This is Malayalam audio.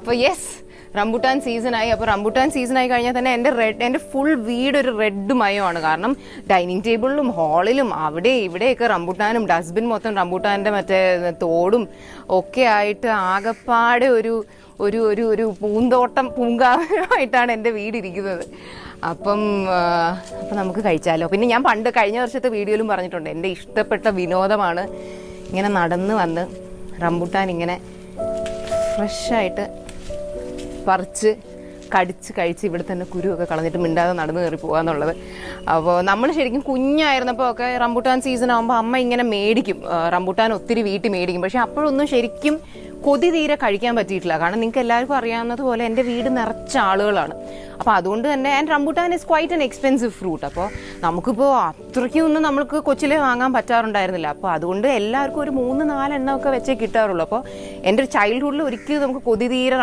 അപ്പോൾ യെസ് റംബുട്ടാൻ സീസണായി അപ്പോൾ റംബുട്ടാൻ സീസണായി കഴിഞ്ഞാൽ തന്നെ എന്റെ റെഡ് എന്റെ ഫുൾ വീട് ഒരു റെഡ് മയമാണ് കാരണം ഡൈനിങ് ടേബിളിലും ഹാളിലും അവിടെ ഇവിടെയൊക്കെ റംബുട്ടാനും ഡസ്റ്റ്ബിൻ മൊത്തം റംബുട്ടാന്റെ മറ്റേ തോടും ഒക്കെ ആയിട്ട് ആകപ്പാടെ ഒരു ഒരു ഒരു ഒരു പൂന്തോട്ടം പൂങ്കാവനമായിട്ടാണ് എന്റെ വീടിരിക്കുന്നത് അപ്പം അപ്പം നമുക്ക് കഴിച്ചാലോ. പിന്നെ ഞാൻ പണ്ട് കഴിഞ്ഞ വർഷത്തെ വീഡിയോയിലും പറഞ്ഞിട്ടുണ്ട് എന്റെ ഇഷ്ടപ്പെട്ട വിനോദമാണ് ഇങ്ങനെ നടന്ന് വന്ന് റംബുട്ടാൻ ഇങ്ങനെ ഫ്രഷായിട്ട് പറിച്ച് കടിച്ച് കഴിച്ച് ഇവിടെ തന്നെ കുരുവൊക്കെ കളഞ്ഞിട്ട് മിണ്ടാതെ നടന്നു കയറി പോകാന്നുള്ളത്. അപ്പോൾ നമ്മൾ ശരിക്കും കുഞ്ഞായിരുന്നപ്പോൾ ഒക്കെ റംബൂട്ടാൻ സീസൺ ആകുമ്പോൾ അമ്മ ഇങ്ങനെ മേടിക്കും. റംബൂട്ടാൻ ഒത്തിരി വീട്ടിൽ മേടിക്കും. പക്ഷെ അപ്പോഴൊന്നും ശരിക്കും കൊതി തീരെ കഴിക്കാൻ പറ്റിയിട്ടില്ല. കാരണം നിങ്ങൾക്ക് എല്ലാവർക്കും അറിയാവുന്നതുപോലെ എന്റെ വീട് നിറച്ച ആളുകളാണ്. അപ്പോൾ അതുകൊണ്ട് തന്നെ and rambutan is quite an expensive fruit അപ്പോൾ നമുക്കിപ്പോൾ അത്രയ്ക്കൊന്നും നമ്മൾക്ക് കൊച്ചിലെ വാങ്ങാൻ പറ്റാറുണ്ടായിരുന്നില്ല. അപ്പോൾ അതുകൊണ്ട് എല്ലാവർക്കും ഒരു മൂന്ന് നാലെണ്ണമൊക്കെ വെച്ചേ കിട്ടാറുള്ളൂ. അപ്പോൾ എന്റെ ചൈൽഡ്ഹുഡിൽ ഒരിക്കലും നമുക്ക് കൊതി തീരെ